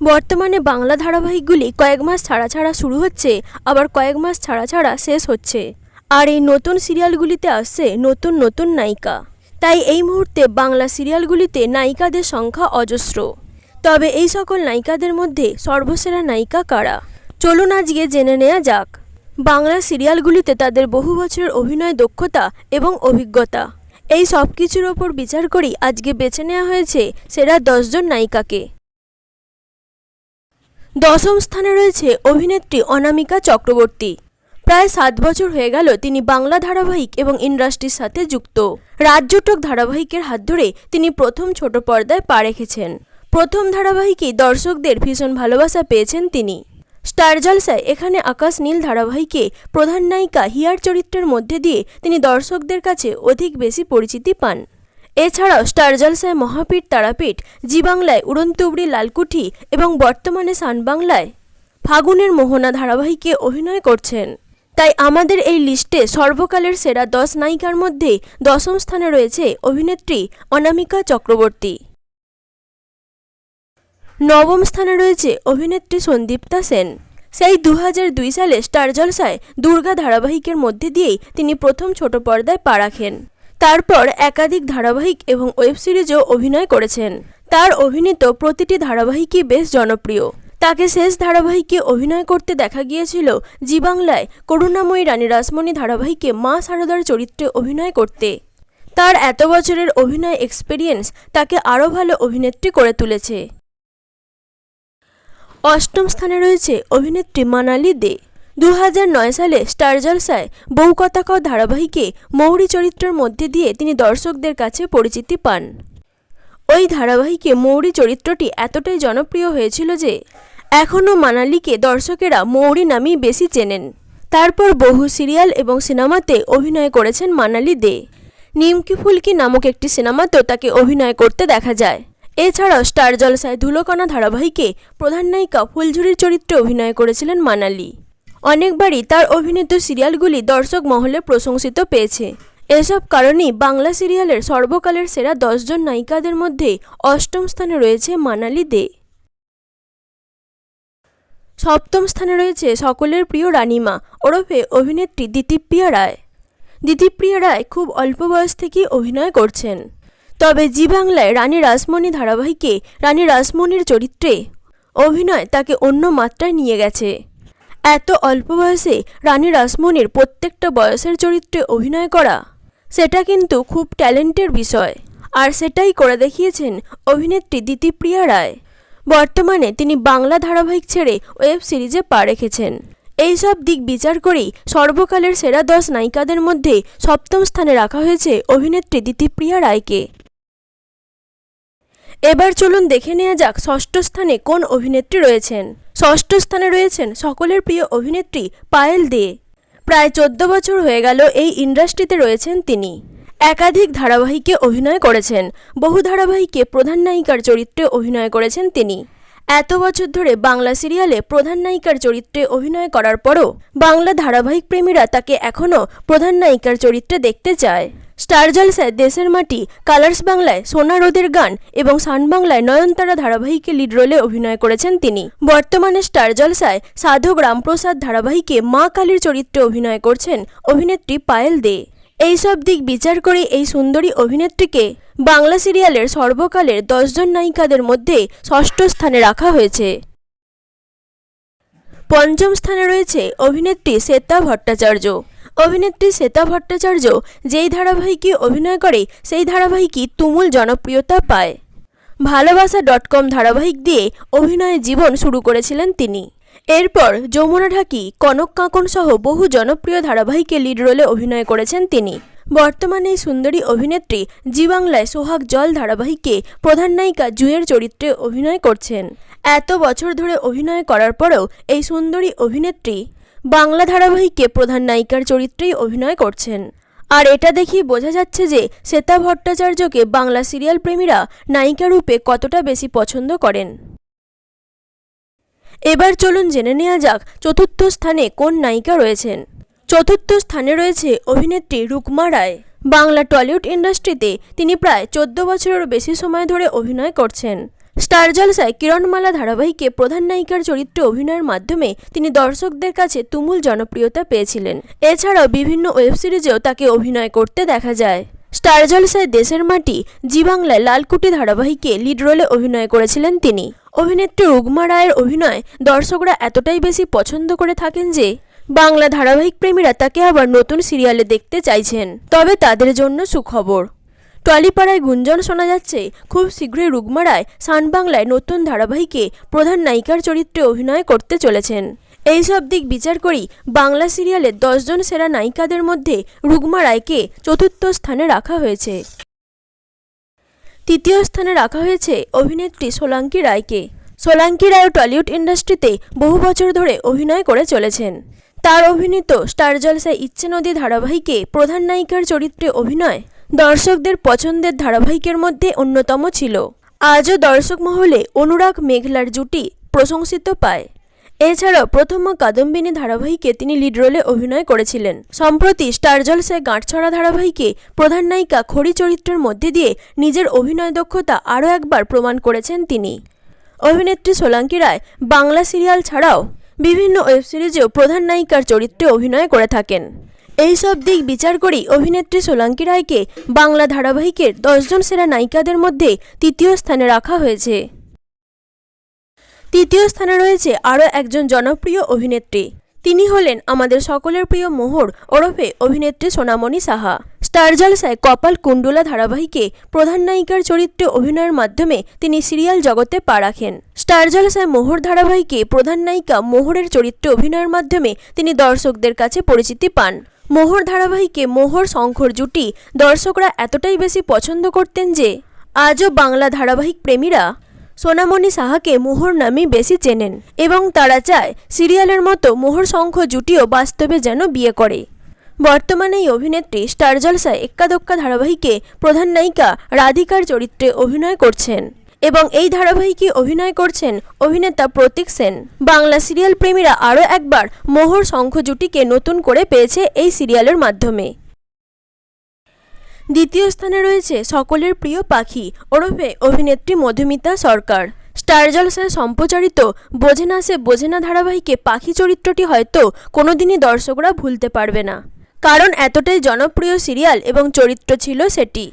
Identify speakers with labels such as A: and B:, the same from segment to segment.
A: বর্তমানে বাংলা ধারাবাহিকগুলি কয়েক মাস ছাড়া ছাড়া শুরু হচ্ছে, আবার কয়েক মাস ছাড়া ছাড়া শেষ হচ্ছে। আর এই নতুন সিরিয়ালগুলিতে আসছে নতুন নতুন নায়িকা। তাই এই মুহূর্তে বাংলা সিরিয়ালগুলিতে নায়িকাদের সংখ্যা অজস্র। তবে এই সকল নায়িকাদের মধ্যে সর্বসেরা নায়িকা কারা? চলুন আজকে জেনে নেওয়া যাক। বাংলা সিরিয়ালগুলিতে তাদের বহু বছরের অভিনয় দক্ষতা এবং অভিজ্ঞতা। এই সব কিছুর ওপর বিচার করেই আজকে বেছে নেওয়া হয়েছে সেরা দশজন নায়িকাকে। দশম স্থানে রয়েছে অভিনেত্রী অনামিকা চক্রবর্তী। প্রায় সাত বছর হয়ে গেল তিনি বাংলা ধারাবাহিক এবং ইন্ডাস্ট্রির সাথে যুক্ত। রাজ্যটক ধারাবাহিকের হাত ধরে তিনি প্রথম ছোট পর্দায় পা রেখেছেন। প্রথম ধারাবাহিকেই দর্শকদের ভীষণ ভালোবাসা পেয়েছেন তিনি। স্টার জলসায় এখানে আকাশ নীল ধারাবাহিকে প্রধান নায়িকা হিয়ার চরিত্রের মধ্যে দিয়ে তিনি দর্শকদের কাছে অধিক বেশি পরিচিতি পান। এছাড়াও স্টার জলসায় মহাপীঠ তারাপীঠ জি বাংলায় উড়ন্তুবড়ি লালকুঠি এবং বর্তমানে সান বাংলায় ফাগুনের মোহনা ধারাবাহিকে অভিনয় করছেন। তাই আমাদের এই লিস্টে সর্বকালের সেরা দশ নায়িকার মধ্যে দশম স্থানে রয়েছে অভিনেত্রী অনামিকা চক্রবর্তী। নবম স্থানে রয়েছে অভিনেত্রী সন্দীপ্তা সেন। সেই দু সালে স্টার জলসায় দুর্গা ধারাবাহিকের মধ্যে দিয়েই তিনি প্রথম ছোট পর্দায় পা রাখেন। তারপর একাধিক ধারাবাহিক এবং ওয়েব সিরিজেও অভিনয় করেছেন। তার অভিনীত প্রতিটি ধারাবাহিকই বেশ জনপ্রিয়। তাকে শেষ ধারাবাহিকে অভিনয় করতে দেখা গিয়েছিল জি বাংলায় করুণাময়ী রানী রাসমণি ধারাবাহিকে মা সারদার চরিত্রে অভিনয় করতে। তার এত বছরের অভিনয় এক্সপিরিয়েন্স তাকে আরও ভালো অভিনেত্রী করে তুলেছে। অষ্টম স্থানে রয়েছে অভিনেত্রী মানালি দে। দু সালে স্টার জলসায় বউ কথা কও ধারাবাহিকে মৌরি চরিত্রের মধ্যে দিয়ে তিনি দর্শকদের কাছে পরিচিতি পান। ওই ধারাবাহিকে মৌরি চরিত্রটি এতটাই জনপ্রিয় হয়েছিল যে, এখনও মানালিকে দর্শকেরা মৌরি নামেই বেশি চেনেন। তারপর বহু সিরিয়াল এবং সিনেমাতে অভিনয় করেছেন মানালি দে। নিমকি ফুলকি নামক একটি সিনেমাতেও তাকে অভিনয় করতে দেখা যায়। এছাড়াও স্টার জলসায় ধুলোকণা ধারাবাহিকে প্রধান নায়িকা ফুলঝুরির চরিত্রে অভিনয় করেছিলেন মানালি। অনেকবারই তার অভিনীত সিরিয়ালগুলি দর্শক মহলে প্রশংসিত পেয়েছে। এসব কারণেই বাংলা সিরিয়ালের সর্বকালের সেরা দশজন নায়িকাদের মধ্যে অষ্টম স্থানে রয়েছে মানালি দে। সপ্তম স্থানে রয়েছে সকলের প্রিয় রানিমা, ওরফে অভিনেত্রী দিতিপ্রিয়া রায়। দিতিপ্রিয়া রায় খুব অল্প বয়স থেকেই অভিনয় করছেন। তবে জি বাংলায় রানী রাসমণি ধারাবাহিকে রানী রাসমণির চরিত্রে অভিনয় তাকে অন্য মাত্রায় নিয়ে গেছে। এত অল্প বয়সে রানী রাসমণির প্রত্যেকটা বয়সের চরিত্রে অভিনয় করা, সেটা কিন্তু খুব ট্যালেন্টের বিষয়। আর সেটাই করে দেখিয়েছেন অভিনেত্রী দিতিপ্রিয়া রায়। বর্তমানে তিনি বাংলা ধারাবাহিক ছেড়ে ওয়েব সিরিজে পা রেখেছেন। এই সব দিক বিচার করেই সর্বকালের সেরা দশ নায়িকাদের মধ্যে সপ্তম স্থানে রাখা হয়েছে অভিনেত্রী দিতিপ্রিয়া রায়কে। এবার চলুন দেখে নেওয়া যাক ষষ্ঠ স্থানে কোন অভিনেত্রী রয়েছেন। ষষ্ঠ স্থানে রয়েছেন সকলের প্রিয় অভিনেত্রী পায়েল দে। প্রায় চোদ্দ বছর হয়ে গেল এই ইন্ডাস্ট্রিতে রয়েছেন তিনি। একাধিক ধারাবাহিকে অভিনয় করেছেন। বহু ধারাবাহিকে প্রধান নায়িকার চরিত্রে অভিনয় করেছেন তিনি। এত বছর ধরে বাংলা সিরিয়ালে প্রধান নায়িকার চরিত্রে অভিনয় করার পরও বাংলা ধারাবাহিক প্রেমীরা তাকে এখনও প্রধান নায়িকার চরিত্রে দেখতে চায়। স্টার জলসায় দেশের মাটি, কালার্স বাংলায় সোনা রোদের গান এবং সান বাংলায় নয়নতারা ধারাবাহিকে লিড রোলে অভিনয় করেছেন তিনি। বর্তমানে স্টার জলসায় সাধক রামপ্রসাদ ধারাবাহিকে মা কালীর চরিত্রে অভিনয় করছেন অভিনেত্রী পায়েল দে। এই সব দিক বিচার করে এই সুন্দরী অভিনেত্রীকে বাংলা সিরিয়ালের সর্বকালের দশজন নায়িকাদের মধ্যে ষষ্ঠ স্থানে রাখা হয়েছে। পঞ্চম স্থানে রয়েছে অভিনেত্রী শ্বেতা ভট্টাচার্য। অভিনেত্রী শ্বেতা ভট্টাচার্য যেই ধারাবাহিকে অভিনয় করে, সেই ধারাবাহিকই তুমুল জনপ্রিয়তা পায়। ভালোবাসা ডট কম ধারাবাহিক দিয়ে অভিনয়ে জীবন শুরু করেছিলেন তিনি। এরপর যমুনা ঢাকি, কনক কাঁকন সহ বহু জনপ্রিয় ধারাবাহিকে লিড রোলে অভিনয় করেছেন তিনি। বর্তমানে এই সুন্দরী অভিনেত্রী জি বাংলায় সোহাগ জল ধারাবাহিকে প্রধান নায়িকা জুয়ের চরিত্রে অভিনয় করছেন। এত বছর ধরে অভিনয় করার পরেও এই সুন্দরী অভিনেত্রী বাংলা ধারাবাহিকে প্রধান নায়িকার চরিত্রেই অভিনয় করছেন। আর এটা দেখেই বোঝা যাচ্ছে যে শ্বেতা ভট্টাচার্যকে বাংলা সিরিয়াল প্রেমীরা নায়িকা রূপে কতটা বেশি পছন্দ করেন। এবার চলুন জেনে নেওয়া যাক চতুর্থ স্থানে কোন নায়িকা রয়েছেন। চতুর্থ স্থানে রয়েছে অভিনেত্রী রুকমা রায়। বাংলা টলিউড ইন্ডাস্ট্রিতে তিনি প্রায় চোদ্দ বছরেরও বেশি সময় ধরে অভিনয় করছেন। স্টার জলসায় কিরণমালা ধারাবাহিকে প্রধান নায়িকার চরিত্রে অভিনয়ের মাধ্যমে তিনি দর্শকদের কাছে তুমুল জনপ্রিয়তা পেয়েছিলেন। এছাড়াও বিভিন্ন ওয়েব সিরিজেও তাকে অভিনয় করতে দেখা যায়। স্টার জলসায় দেশের মাটি, জি বাংলায় লালকুটি ধারাবাহিকে লিড রোলে অভিনয় করেছিলেন তিনি। অভিনেত্রী রুগ্মা রায়ের অভিনয় দর্শকরা এতটাই বেশি পছন্দ করে থাকেন যে বাংলা ধারাবাহিক প্রেমীরা তাকে আবার নতুন সিরিয়ালে দেখতে চাইছেন। তবে তাদের জন্য সুখবর। টলিপাড়ায় গুঞ্জন শোনা যাচ্ছে, খুব শীঘ্রই রুগ্মা রায় সান বাংলায় নতুন ধারাবাহিকে প্রধান নায়িকার চরিত্রে অভিনয় করতে চলেছেন। এই সব দিক বিচার করি বাংলা সিরিয়ালের দশজন সেরা নায়িকাদের মধ্যে রুগ্মা রায়কে চতুর্থ স্থানে রাখা হয়েছে। তৃতীয় স্থানে রাখা হয়েছে অভিনেত্রী সোলাঙ্কি রায়কে। সোলাঙ্কি রায় টলিউড ইন্ডাস্ট্রিতে বহু বছর ধরে অভিনয় করে চলেছেন। তার অভিনীত স্টার জলসায় ইচ্ছে নদী ধারাবাহিকে প্রধান নায়িকার চরিত্রে অভিনয় দর্শকদের পছন্দের ধারাবাহিকের মধ্যে অন্যতম ছিল। আজও দর্শক মহলে অনুরাগ মেঘলার জুটি প্রশংসিত পায়। এছাড়াও প্রথম কাদম্বিনী ধারাবাহিকে তিনি লিড রোলে অভিনয় করেছিলেন। সম্প্রতি স্টার জলসায় গাঁটছড়া ধারাবাহিকে প্রধান নায়িকা খড়ি চরিত্রের মধ্যে দিয়ে নিজের অভিনয় দক্ষতা আরও একবার প্রমাণ করেছেন তিনি। অভিনেত্রী সোলাঙ্কি রায় বাংলা সিরিয়াল ছাড়াও বিভিন্ন ওয়েব সিরিজেও প্রধান নায়িকার চরিত্রে অভিনয় করে থাকেন। এই সব দিক বিচার করেই অভিনেত্রী সোলাঙ্কি রায়কে বাংলা ধারাবাহিকের দশজন সেরা নায়িকাদের মধ্যে তৃতীয় স্থানে রাখা হয়েছে। তৃতীয় স্থানে রয়েছে আরও একজন জনপ্রিয় অভিনেত্রী। তিনি হলেন আমাদের সকলের প্রিয় মোহর ওরফে অভিনেত্রী সোনামণি সাহা। স্টার জলসায় কপাল কুণ্ডুলা ধারাবাহিকে প্রধান নায়িকার চরিত্রে অভিনয়ের মাধ্যমে তিনি সিরিয়াল জগতে পা রাখেন। স্টার জলসায় মোহর ধারাবাহিকে প্রধান নায়িকা মোহরের চরিত্রে অভিনয়ের মাধ্যমে তিনি দর্শকদের কাছে পরিচিতি পান। মোহর ধারাবাহিকে মোহর শঙ্কর জুটি দর্শকরা এতটাই বেশি পছন্দ করতেন যে, আজও বাংলা ধারাবাহিক প্রেমীরা সোনামণি সাহাকে মোহর নামেই বেশি চেনেন এবং তারা চায় সিরিয়ালের মতো মোহর শঙ্খ জুটিও বাস্তবে যেন বিয়ে করে। বর্তমানে এই অভিনেত্রী স্টার জলসায় এক্কাদোক্কা ধারাবাহিকে প্রধান নায়িকা রাধিকার চরিত্রে অভিনয় করছেন এবং এই ধারাবাহিকে অভিনয় করছেন অভিনেতা প্রতীক সেন। বাংলা সিরিয়াল প্রেমীরা আরও একবার মোহর শঙ্খ জুটিকে নতুন করে পেয়েছে এই সিরিয়ালের মাধ্যমে। দ্বিতীয় স্থানে রয়েছে সকলের প্রিয় পাখি, ওরফে অভিনেত্রী মধুমিতা সরকার। স্টার জলসায় সম্প্রচারিত বোঝে না সে বোঝে না ধারাবাহিকে পাখি চরিত্রটি হয়তো কোনোদিনই দর্শকরা ভুলতে পারবে না। কারণ এতটাই জনপ্রিয় সিরিয়াল এবং চরিত্র ছিল সেটি।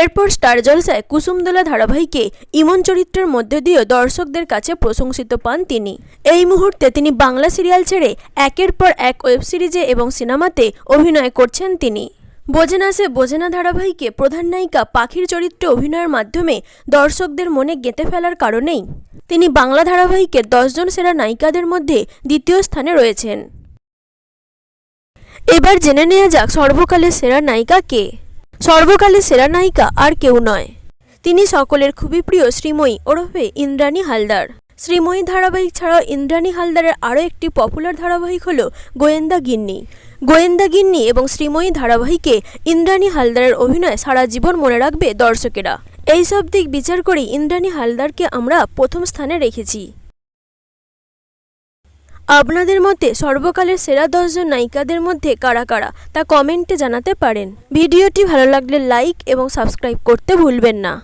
A: এরপর স্টার জলসায় কুসুমদোলা ধারাবাহিকে ইমন চরিত্রের মধ্য দিয়েও দর্শকদের কাছে প্রশংসিত পান তিনি। এই মুহূর্তে তিনি বাংলা সিরিয়াল ছেড়ে একের পর এক ওয়েব সিরিজে এবং সিনেমাতে অভিনয় করছেন তিনি। বোঝে না সে বোঝে না ধারাবাহিকে প্রধান নায়িকা পাখির চরিত্রে অভিনয়ের মাধ্যমে দর্শকদের মনে গেঁথে ফেলার কারণেই তিনি বাংলা ধারাবাহিকের দশজন সেরা নায়িকাদের মধ্যে দ্বিতীয় স্থানে রয়েছেন। এবার জেনে নেওয়া যাক সর্বকালের সেরা নায়িকা কে। সর্বকালের সেরা নায়িকা আর কেউ নয়। তিনি সকলের খুবই প্রিয় শ্রীময়ী ওরফে ইন্দ্রাণী হালদার। শ্রীময়ী ধারাবাহিক ছাড়াও ইন্দ্রাণী হালদারের আরও একটি পপুলার ধারাবাহিক হলো গোয়েন্দা গিন্নি। গোয়েন্দা গিন্নি এবং শ্রীময়ী ধারাবাহিকে ইন্দ্রাণী হালদারের অভিনয় সারা জীবন মনে রাখবে দর্শকেরা। এই সব দিক বিচার করেই ইন্দ্রাণী হালদারকে আমরা প্রথম স্থানে রেখেছি। আপনাদের মতে সর্বকালের সেরা দশজন নায়িকাদের মধ্যে কারা কারা? তা কমেন্টে জানাতে পারেন। ভিডিওটি ভালো লাগলে লাইক এবং সাবস্ক্রাইব করতে ভুলবেন না।